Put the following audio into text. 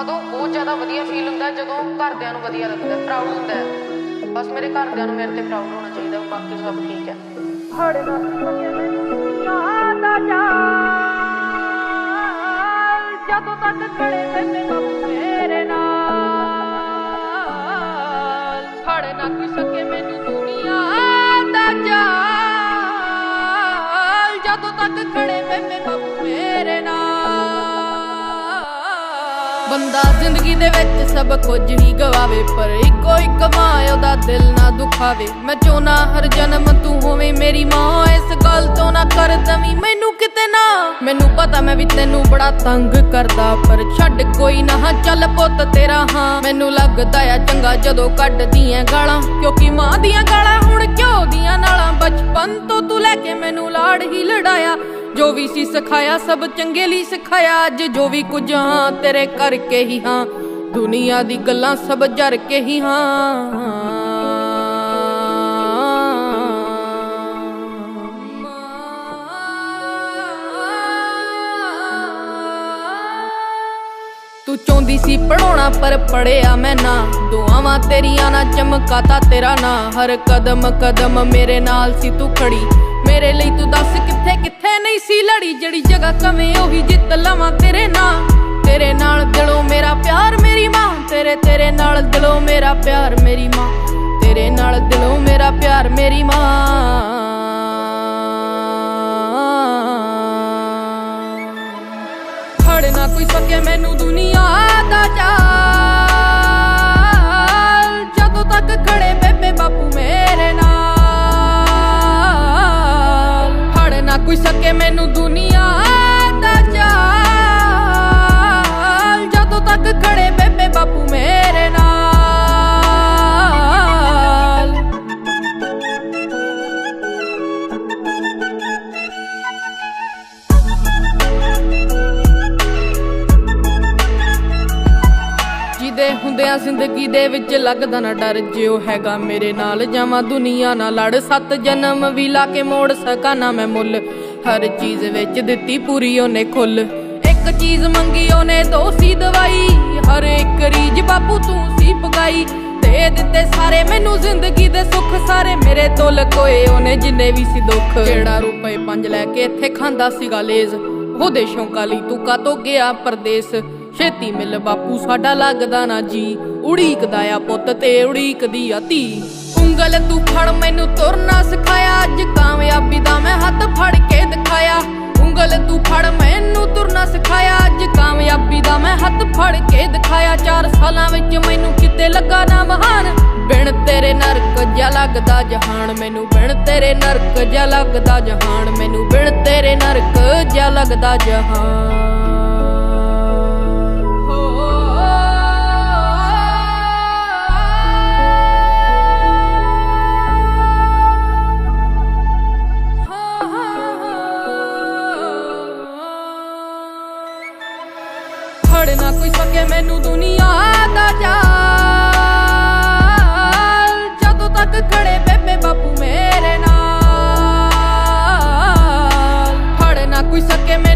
ਉਦੋਂ ਬਹੁਤ ਜ਼ਿਆਦਾ ਵਧੀਆ ਫੀਲ ਹੁੰਦਾ ਜਦੋਂ ਘਰਦਿਆਂ ਨੂੰ ਵਧੀਆ ਲੱਗਦਾ ਪ੍ਰਾਊਡ ਹੁੰਦਾ ਹੈ। ਬਸ ਮੇਰੇ ਘਰਦਿਆਂ ਨੂੰ ਮੇਰੇ ਤੇ ਪ੍ਰਾਊਡ ਹੋਣਾ ਚਾਹੀਦਾ ਬਾਕੀ ਸਭ ਠੀਕ ਹੈ। ਹੜ ਨਾ ਸਕੇ ਮੈਨੂੰ ਜਦੋਂ ਤੱਕ ਖੜੇ ਬੇਬੇ ਬਾਪੂ ਮੇਰੇ ਨਾਲ। ਹੜ ਨਾ ਕੋਈ ਸਕੇ ਮੈਨੂੰ ਦੁਨੀਆ ਦਾ ਜਾਲ ਜਦੋਂ ਤੱਕ ਖੜੇ ਬੰਦਾ ਜ਼ਿੰਦਗੀ ਦੇ ਵਿੱਚ ਸਭ ਕੁਝ ਹੀ ਗਵਾਵੇ, ਪਰ ਇੱਕੋ ਇੱਕ ਮਾਂ ਉਹਦਾ ਦਿਲ ਨਾ ਦੁਖਾਵੇ। ਮੈਂ ਚਾਹੁੰਨਾ ਹਰ ਜਨਮ ਤੂੰ ਹੋਵੇਂ ਮੇਰੀ ਮਾਂ, ਇਸ ਗੱਲ ਤੋਂ ਨਾ ਕਰ ਦਵੀਂ ਮੈਨੂੰ ਕਿਤੇ ਨਾ। ਮੈਨੂੰ ਪਤਾ ਮੈਂ ਵੀ ਤੈਨੂੰ ਬੜਾ ਤੰਗ ਕਰਦਾ, ਪਰ ਛੱਡ ਕੋਈ ਨਾ ਚੱਲ ਪੁੱਤ ਤੇਰਾ, ਹਾਂ। ਮੈਨੂੰ ਲੱਗਦਾ ਆ ਚੰਗਾ ਜਦੋਂ ਕੱਢਦੀ ਕੱਢਦੀਆਂ ਗਾਲਾਂ, ਕਿਉਂਕਿ ਮਾਂ ਦੀਆਂ ਗਾਲਾਂ ਹੁਣ ਕਿਉਂ ਦੀਆਂ ਨਾਲਾਂ? ਬਚਪਨ ਤੋਂ ਤੂੰ ਲੈ ਕੇ ਮੈਨੂੰ ਲਾੜ ਹੀ ਲੜਾਇਆ ਜੋ ਵੀ ਸੀ ਸਿਖਾਇਆ, ਸਭ ਚੰਗੇ ਲਈ ਸਿਖਾਇਆ। ਅੱਜ ਜੋ ਵੀ ਕੁਝ ਹਾਂ, ਤੇਰੇ ਕਰਕੇ ਹੀ ਹਾਂ। ਦੁਨੀਆ ਦੀ ਗੱਲਾਂ ਸਭ ਜਰ ਕੇ ਹੀ ਹਾਂ। ਤੂੰ ਚਾਹੁੰਦੀ ਸੀ ਪੜਾਉਣਾ ਪਰ ਪੜਿਆ ਮੈਂ ਨਾ। ਦੁਆਵਾਂ ਤੇਰੀਆਂ ਨਾ, ਚਮਕਾਤਾ ਤੇਰਾ ਨਾ। ਹਰ ਕਦਮ ਕਦਮ ਮੇਰੇ ਨਾਲ ਸੀ ਤੂੰ ਖੜੀ। ਮੇਰੇ ਲਈ ਤੂੰ ਦੱਸ ਕਿੱਥੇ ਕਿੱਥੇ ਨਹੀਂ ਸੀ ਲੜੀ, ਜਿਹੜੀ ਜਗ੍ਹਾ ਕਵੇਂ ਉਹੀ ਜਿੱਤ ਲਵਾਂ ਤੇਰੇ ਨਾਲ। ਤੇਰੇ ਨਾਲ ਦਿਲੋਂ ਮੇਰਾ ਪਿਆਰ ਮੇਰੀ ਮਾਂ, ਤੇਰੇ ਤੇਰੇ ਨਾਲ ਦਿਲੋਂ ਮੇਰਾ ਪਿਆਰ ਮੇਰੀ ਮਾਂ। ਤੇਰੇ ਨਾਲ ਦਿਲੋਂ ਮੇਰਾ ਪਿਆਰ ਮੇਰੀ ਮਾਂ। ਕੋਈ ਸਕੇ ਮੈਨੂੰ ਦੁਨੀਆ ਦਾ ਚਾਲ। ਜਦੋਂ ਤੱਕ ਖੜੇ ਬੇਬੇ ਬਾਪੂ ਮੇਰੇ ਨਾਲ। ਜਿਹਦੇ ਹੁੰਦਿਆਂ ਜ਼ਿੰਦਗੀ ਦੇ ਵਿੱਚ ਲੱਗਦਾ ਨਾ ਡਰ ਜਿਉ ਹੈਗਾ ਮੇਰੇ ਨਾਲ, ਜਾਵਾਂ ਦੁਨੀਆ ਨਾਲ ਲੜ। ਸੱਤ ਜਨਮ ਵੀ ਲਾ ਕੇ ਮੋੜ ਸਕਾਂ ਨਾ ਮੈਂ ਮੁੱਲ। ਹਰ ਚੀਜ਼ ਵਿੱਚ ਦਿੱਤੀ ਪੂਰੀ ਉਹਨੇ ਖੁੱਲ। ਇੱਕ ਚੀਜ਼ ਮੰਗੀ ਉਹਨੇ, ਦੋ ਸੀ ਦਵਾਈ। ਹਰ ਇੱਕ ਰੀਜ ਬਾਪੂ ਤੂੰ ਸੀ ਪਗਾਈ। ਦੇ ਦਿੱਤੇ ਸਾਰੇ ਮੈਨੂੰ ਜ਼ਿੰਦਗੀ ਦੇ ਸੁੱਖ। ਸਾਰੇ ਮੇਰੇ ਤੋਂ ਲਕੋਏ ਉਹਨੇ ਜਿੰਨੇ ਵੀ ਸੀ ਦੁੱਖ। ਜਿਹੜਾ ਰੁਪਏ ਪੰਜ ਲੈ ਕੇ ਇੱਥੇ ਖਾਂਦਾ ਸੀਗਾ ਲੇਜ਼। ਉਹਦੇ ਸ਼ੌਂਕਾਂ ਲਈ ਤੂੰ ਕਾਤੋਂ ਗਿਆ ਪਰਦੇਸ। ਛੇਤੀ ਮਿਲ ਬਾਪੂ, ਸਾਡਾ ਲੱਗਦਾ ਨਾ ਜੀ। ਉੜੀਕਦਾ ਆ ਪੁੱਤ ਤੇ ਉੜੀਕਦੀ ਆ ਧੀ। ਉਂਗਲ ਤੂੰ ਫੜ, ਮੈਨੂੰ ਤੁਰਨਾ ਸਿਖਾਇਆ। ਅੱਜ ਕਾਮਯਾਬੀ ਦਾ ਮੈਂ ਹੱਥ ਜਿਹਾ ਲੱਗਦਾ ਜਹਾਨ ਮੈਨੂੰ ਬਿਨ ਤੇਰੇ ਨਰਕ ਜਿਹਾ ਲੱਗਦਾ ਜਹਾਨ ਮੈਨੂੰ ਬਿਨ ਤੇਰੇ ਨਰਕ ਜਿਹਾ ਲੱਗਦਾ ਜਹਾਨ ਖੜ ਨਾ ਕੋਈ ਸਕੇ ਮੈਨੂੰ ਦੁਨੀਆ agua y saqueme